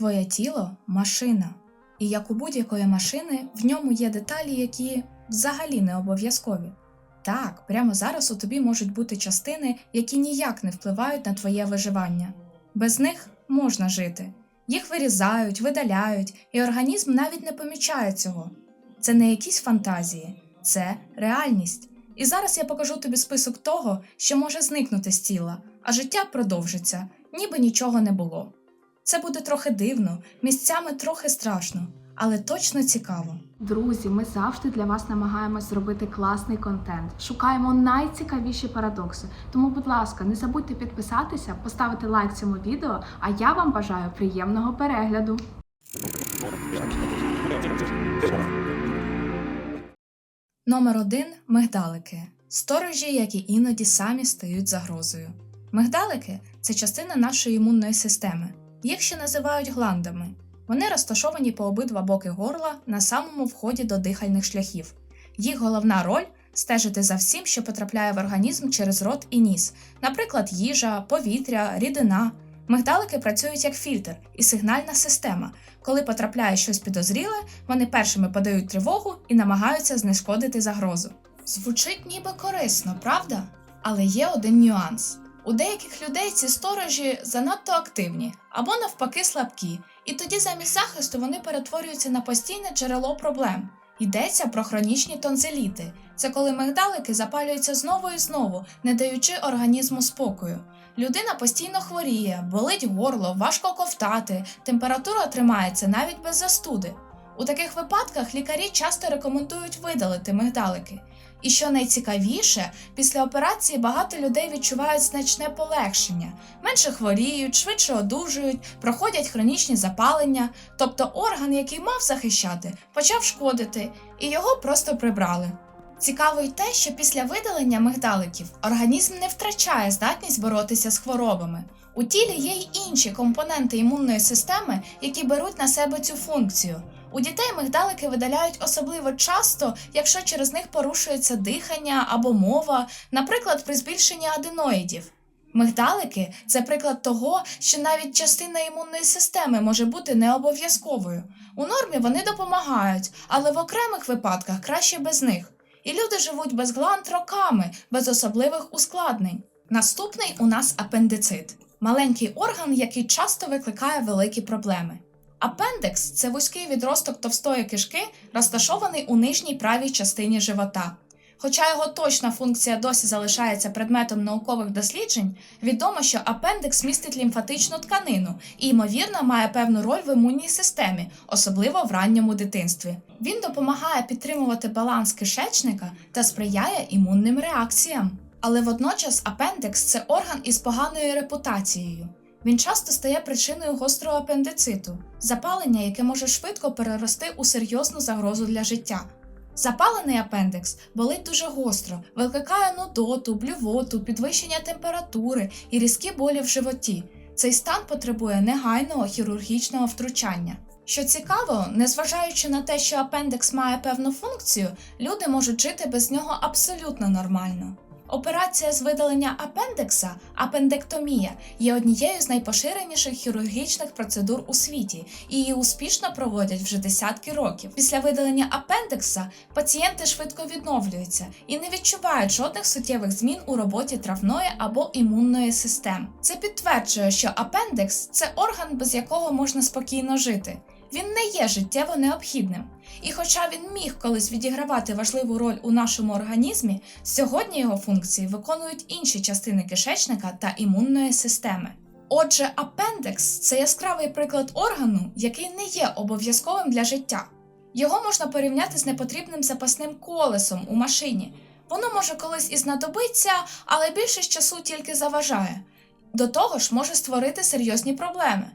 Твоє тіло машина, і як у будь-якої машини, в ньому є деталі, які взагалі не обов'язкові. Так, прямо зараз у тобі можуть бути частини, які ніяк не впливають на твоє виживання. Без них можна жити. Їх вирізають, видаляють, і організм навіть не помічає цього. Це не якісь фантазії, це реальність. І зараз я покажу тобі список того, що може зникнути з тіла, а життя продовжиться, ніби нічого не було. Це буде трохи дивно, місцями трохи страшно, але точно цікаво. Друзі, ми завжди для вас намагаємось зробити класний контент. Шукаємо найцікавіші парадокси. Тому, будь ласка, не забудьте підписатися, поставити лайк цьому відео. А я вам бажаю приємного перегляду. Номер один мигдалики сторожі, які іноді самі стають загрозою. Мигдалики це частина нашої імунної системи. Їх ще називають гландами. Вони розташовані по обидва боки горла на самому вході до дихальних шляхів. Їх головна роль стежити за всім, що потрапляє в організм через рот і ніс, наприклад, їжа, повітря, рідина. Мигдалики працюють як фільтр і сигнальна система. Коли потрапляє щось підозріле, вони першими подають тривогу і намагаються знешкодити загрозу. Звучить ніби корисно, правда? Але є один нюанс. У деяких людей ці сторожі занадто активні або навпаки слабкі, і тоді замість захисту вони перетворюються на постійне джерело проблем. Йдеться про хронічні тонзиліти. Це коли мигдалики запалюються знову і знову, не даючи організму спокою. Людина постійно хворіє, болить горло, важко ковтати, температура тримається навіть без застуди. У таких випадках лікарі часто рекомендують видалити мигдалики. І що найцікавіше, після операції багато людей відчувають значне полегшення, менше хворіють, швидше одужують, проходять хронічні запалення, тобто орган, який мав захищати, почав шкодити, і його просто прибрали. Цікаво й те, що після видалення мигдаликів організм не втрачає здатність боротися з хворобами. У тілі є й інші компоненти імунної системи, які беруть на себе цю функцію. У дітей мигдалики видаляють особливо часто, якщо через них порушується дихання або мова, наприклад, при збільшенні аденоїдів. Мигдалики це приклад того, що навіть частина імунної системи може бути не обов'язковою. У нормі вони допомагають, але в окремих випадках краще без них. І люди живуть без гланд роками, без особливих ускладнень. Наступний у нас апендицит маленький орган, який часто викликає великі проблеми. Апендекс це вузький відросток товстої кишки, розташований у нижній правій частині живота. Хоча його точна функція досі залишається предметом наукових досліджень, відомо, що апендекс містить лімфатичну тканину і, ймовірно, має певну роль в імунній системі, особливо в ранньому дитинстві. Він допомагає підтримувати баланс кишечника та сприяє імунним реакціям. Але водночас апендекс це орган із поганою репутацією. Він часто стає причиною гострого апендициту, запалення, яке може швидко перерости у серйозну загрозу для життя. Запалений апендекс болить дуже гостро, викликає нудоту, блювоту, підвищення температури і різкі болі в животі. Цей стан потребує негайного хірургічного втручання. Що цікаво, незважаючи на те, що апендекс має певну функцію, люди можуть жити без нього абсолютно нормально. Операція з видалення апендекса, апендектомія, є однією з найпоширеніших хірургічних процедур у світі, і її успішно проводять вже десятки років. Після видалення апендекса пацієнти швидко відновлюються і не відчувають жодних суттєвих змін у роботі травної або імунної систем. Це підтверджує, що апендекс це орган, без якого можна спокійно жити. Він не є життєво необхідним. І хоча він міг колись відігравати важливу роль у нашому організмі, сьогодні його функції виконують інші частини кишечника та імунної системи. Отже, апендекс це яскравий приклад органу, який не є обов'язковим для життя. Його можна порівняти з непотрібним запасним колесом у машині. Воно може колись і знадобиться, але більшість часу тільки заважає. До того ж, може створити серйозні проблеми.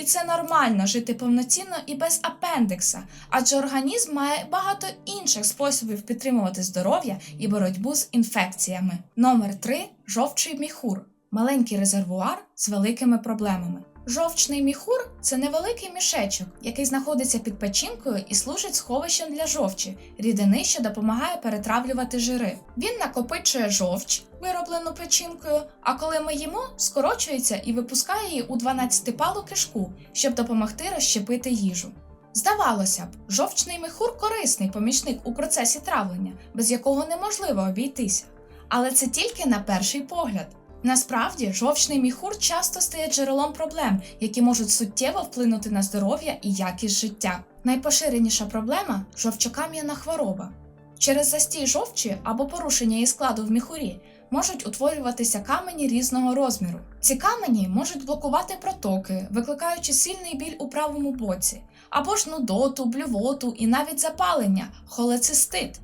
І це нормально жити повноцінно і без апендикса, адже організм має багато інших способів підтримувати здоров'я і боротьбу з інфекціями. Номер 3 жовчий міхур маленький резервуар з великими проблемами. Жовчний міхур це невеликий мішечок, який знаходиться під печінкою і служить сховищем для жовчі, рідини, що допомагає перетравлювати жири. Він накопичує жовч, вироблену печінкою, а коли ми їмо, скорочується і випускає її у 12-палу кишку, щоб допомогти розщепити їжу. Здавалося б, жовчний міхур корисний помічник у процесі травлення, без якого неможливо обійтися. Але це тільки на перший погляд. Насправді, жовчний міхур часто стає джерелом проблем, які можуть суттєво вплинути на здоров'я і якість життя. Найпоширеніша проблема жовчокам'яна хвороба. Через застій жовчі або порушення її складу в міхурі можуть утворюватися камені різного розміру. Ці камені можуть блокувати протоки, викликаючи сильний біль у правому боці, або ж нудоту, блювоту і навіть запалення, холецистит.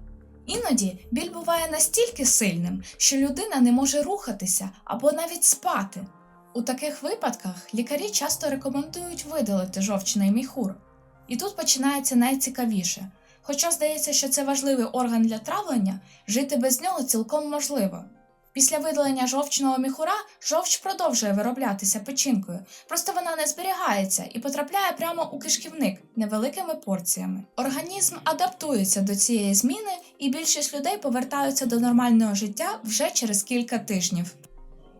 Іноді біль буває настільки сильним, що людина не може рухатися або навіть спати. У таких випадках лікарі часто рекомендують видалити жовчний міхур. І тут починається найцікавіше. Хоча здається, що це важливий орган для травлення, жити без нього цілком можливо. Після видалення жовчного міхура жовч продовжує вироблятися печінкою, просто вона не зберігається і потрапляє прямо у кишківник невеликими порціями. Організм адаптується до цієї зміни, і більшість людей повертаються до нормального життя вже через кілька тижнів.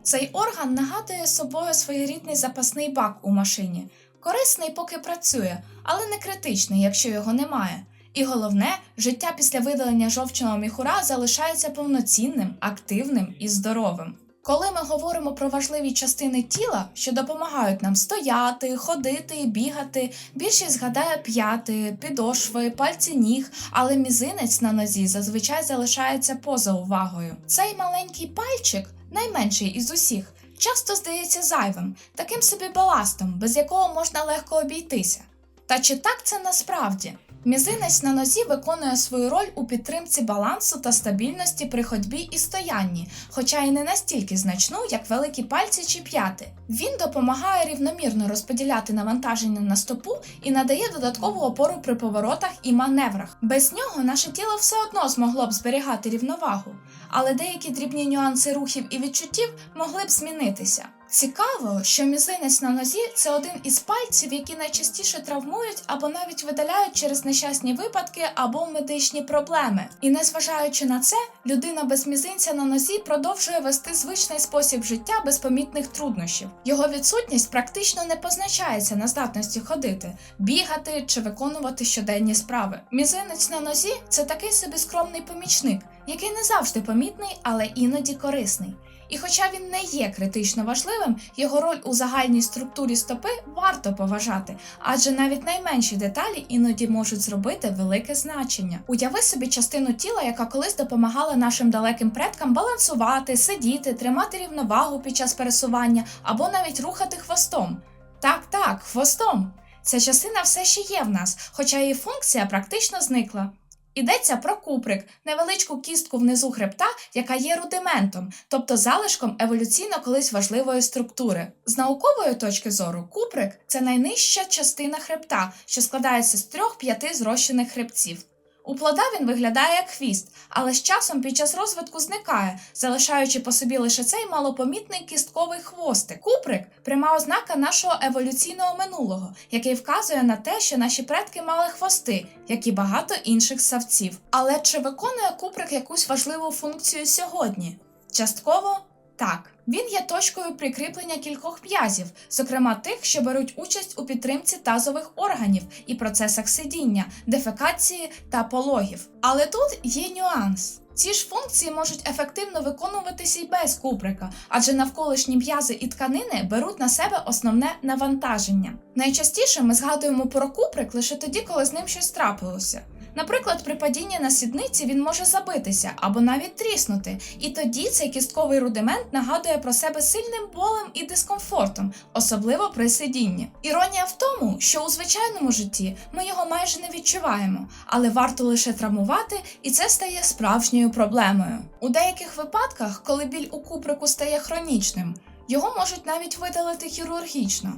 Цей орган нагадує собою своєрідний запасний бак у машині, корисний, поки працює, але не критичний, якщо його немає. І головне, життя після видалення жовчного міхура залишається повноцінним, активним і здоровим. Коли ми говоримо про важливі частини тіла, що допомагають нам стояти, ходити, бігати, більшість згадає п'яти, підошви, пальці ніг, але мізинець на нозі зазвичай залишається поза увагою. Цей маленький пальчик, найменший із усіх, часто здається зайвим, таким собі баластом, без якого можна легко обійтися. Та чи так це насправді? Мізинець на нозі виконує свою роль у підтримці балансу та стабільності при ходьбі і стоянні, хоча й не настільки значну, як великі пальці чи п'яти. Він допомагає рівномірно розподіляти навантаження на стопу і надає додаткову опору при поворотах і маневрах. Без нього наше тіло все одно змогло б зберігати рівновагу, але деякі дрібні нюанси рухів і відчуттів могли б змінитися. Цікаво, що мізинець на нозі це один із пальців, які найчастіше травмують або навіть видаляють через нещасні випадки або медичні проблеми. І незважаючи на це, людина без мізинця на нозі продовжує вести звичний спосіб життя без помітних труднощів. Його відсутність практично не позначається на здатності ходити, бігати чи виконувати щоденні справи. Мізинець на нозі це такий собі скромний помічник, який не завжди помітний, але іноді корисний. І хоча він не є критично важливим, його роль у загальній структурі стопи варто поважати, адже навіть найменші деталі іноді можуть зробити велике значення. Уяви собі частину тіла, яка колись допомагала нашим далеким предкам балансувати, сидіти, тримати рівновагу під час пересування або навіть рухати хвостом. Так, так, хвостом. Ця частина все ще є в нас, хоча її функція практично зникла. Йдеться про куприк, невеличку кістку внизу хребта, яка є рудиментом, тобто залишком еволюційно колись важливої структури. З наукової точки зору, куприк це найнижча частина хребта, що складається з трьох-п'яти зрощених хребців. У плода він виглядає як хвіст, але з часом під час розвитку зникає, залишаючи по собі лише цей малопомітний кістковий хвостик. Куприк пряма ознака нашого еволюційного минулого, який вказує на те, що наші предки мали хвости, як і багато інших савців. Але чи виконує куприк якусь важливу функцію сьогодні? Частково так. Він є точкою прикріплення кількох м'язів, зокрема тих, що беруть участь у підтримці тазових органів і процесах сидіння, дефекації та пологів. Але тут є нюанс. Ці ж функції можуть ефективно виконуватися й без куприка, адже навколишні м'язи і тканини беруть на себе основне навантаження. Найчастіше ми згадуємо про куприк лише тоді, коли з ним щось трапилося. Наприклад, при падінні на сідниці він може забитися або навіть тріснути, і тоді цей кістковий рудимент нагадує про себе сильним болем і дискомфортом, особливо при сидінні. Іронія в тому, що у звичайному житті ми його майже не відчуваємо, але варто лише травмувати, і це стає справжньою проблемою. У деяких випадках, коли біль у куприку стає хронічним, його можуть навіть видалити хірургічно.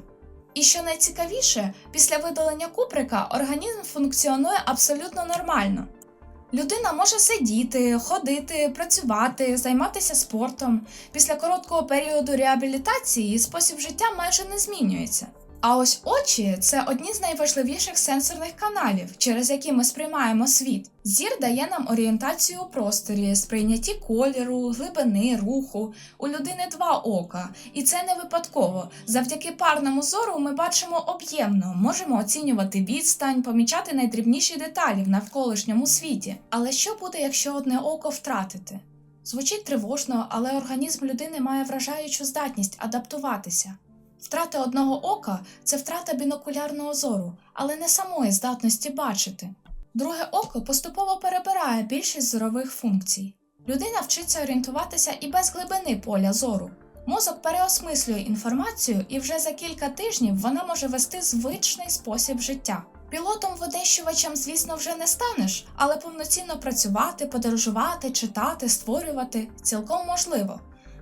І що найцікавіше, після видалення куприка організм функціонує абсолютно нормально. Людина може сидіти, ходити, працювати, займатися спортом. Після короткого періоду реабілітації спосіб життя майже не змінюється. А ось очі це одні з найважливіших сенсорних каналів, через які ми сприймаємо світ. Зір дає нам орієнтацію у просторі, сприйнятті кольору, глибини, руху. У людини два ока, і це не випадково. Завдяки парному зору ми бачимо об'ємно, можемо оцінювати відстань, помічати найдрібніші деталі в навколишньому світі. Але що буде, якщо одне око втратити? Звучить тривожно, але організм людини має вражаючу здатність адаптуватися. Втрата одного ока це втрата бінокулярного зору, але не самої здатності бачити. Друге око поступово перебирає більшість зорових функцій. Людина вчиться орієнтуватися і без глибини поля зору. Мозок переосмислює інформацію, і вже за кілька тижнів вона може вести звичний спосіб життя. Пілотом винищувачем, звісно, вже не станеш, але повноцінно працювати, подорожувати, читати, створювати цілком можливо.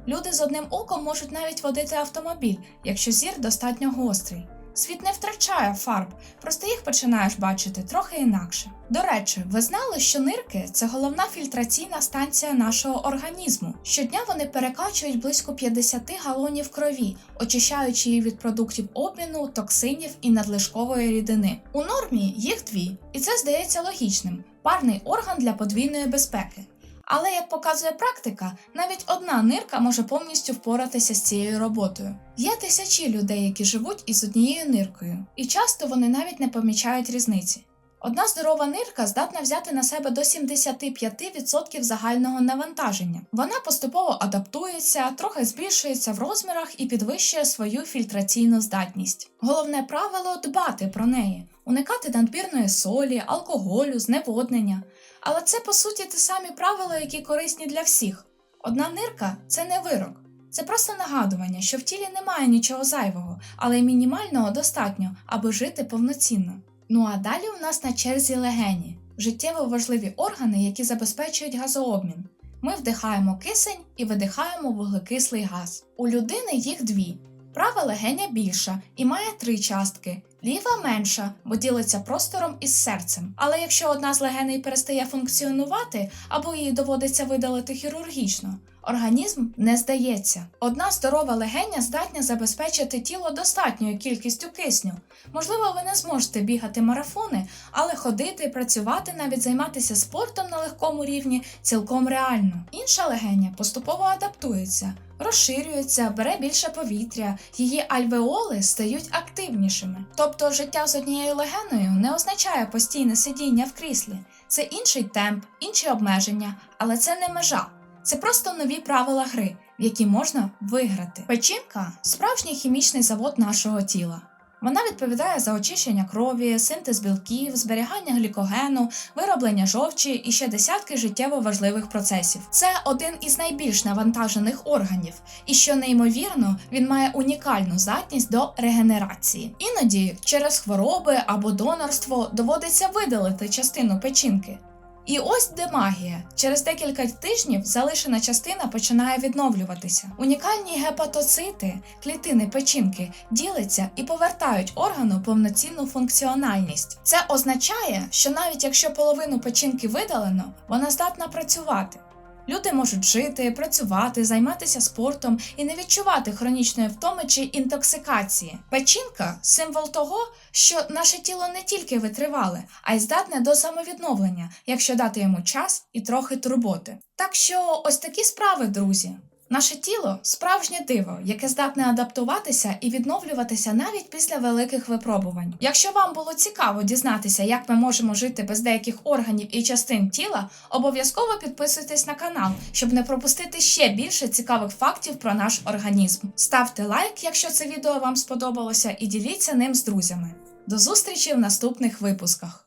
Люди з одним оком можуть навіть водити автомобіль, якщо зір достатньо гострий. Світ не втрачає фарб, просто їх починаєш бачити трохи інакше. До речі, ви знали, що нирки це головна фільтраційна станція нашого організму. Щодня вони перекачують близько 50 галонів крові, очищаючи її від продуктів обміну, токсинів і надлишкової рідини. У нормі їх дві, і це здається логічним парний орган для подвійної безпеки. Але як показує практика, навіть одна нирка може повністю впоратися з цією роботою. Є тисячі людей, які живуть із однією ниркою, і часто вони навіть не помічають різниці. Одна здорова нирка здатна взяти на себе до 75% загального навантаження. Вона поступово адаптується, трохи збільшується в розмірах і підвищує свою фільтраційну здатність. Головне правило дбати про неї, уникати надмірної солі, алкоголю, зневоднення. Але це по суті ті самі правила, які корисні для всіх. Одна нирка це не вирок, це просто нагадування, що в тілі немає нічого зайвого, але й мінімального достатньо, аби жити повноцінно. Ну а далі у нас на черзі легені життєво важливі органи, які забезпечують газообмін. Ми вдихаємо кисень і видихаємо вуглекислий газ. У людини їх дві. Права легеня більша і має три частки, ліва менша, бо ділиться простором із серцем. Але якщо одна з легеней перестає функціонувати або її доводиться видалити хірургічно, організм не здається. Одна здорова легеня здатна забезпечити тіло достатньою кількістю кисню. Можливо, ви не зможете бігати марафони, але ходити, працювати, навіть займатися спортом на легкому рівні цілком реально. Інша легеня поступово адаптується. Розширюється, бере більше повітря, її альвеоли стають активнішими. Тобто життя з однією легеною не означає постійне сидіння в кріслі. Це інший темп, інші обмеження, але це не межа. Це просто нові правила гри, в які можна виграти. Печінка справжній хімічний завод нашого тіла. Вона відповідає за очищення крові, синтез білків, зберігання глікогену, вироблення жовчі і ще десятки життєво важливих процесів. Це один із найбільш навантажених органів, і що неймовірно, він має унікальну здатність до регенерації. Іноді через хвороби або донорство доводиться видалити частину печінки. І ось де магія. Через декілька тижнів залишена частина починає відновлюватися. Унікальні гепатоцити, клітини печінки, діляться і повертають органу повноцінну функціональність. Це означає, що навіть якщо половину печінки видалено, вона здатна працювати. Люди можуть жити, працювати, займатися спортом і не відчувати хронічної втоми чи інтоксикації. Печінка символ того, що наше тіло не тільки витривале, а й здатне до самовідновлення, якщо дати йому час і трохи турботи. Так що ось такі справи, друзі. Наше тіло справжнє диво, яке здатне адаптуватися і відновлюватися навіть після великих випробувань. Якщо вам було цікаво дізнатися, як ми можемо жити без деяких органів і частин тіла, обов'язково підписуйтесь на канал, щоб не пропустити ще більше цікавих фактів про наш організм. Ставте лайк, якщо це відео вам сподобалося, і діліться ним з друзями. До зустрічі в наступних випусках.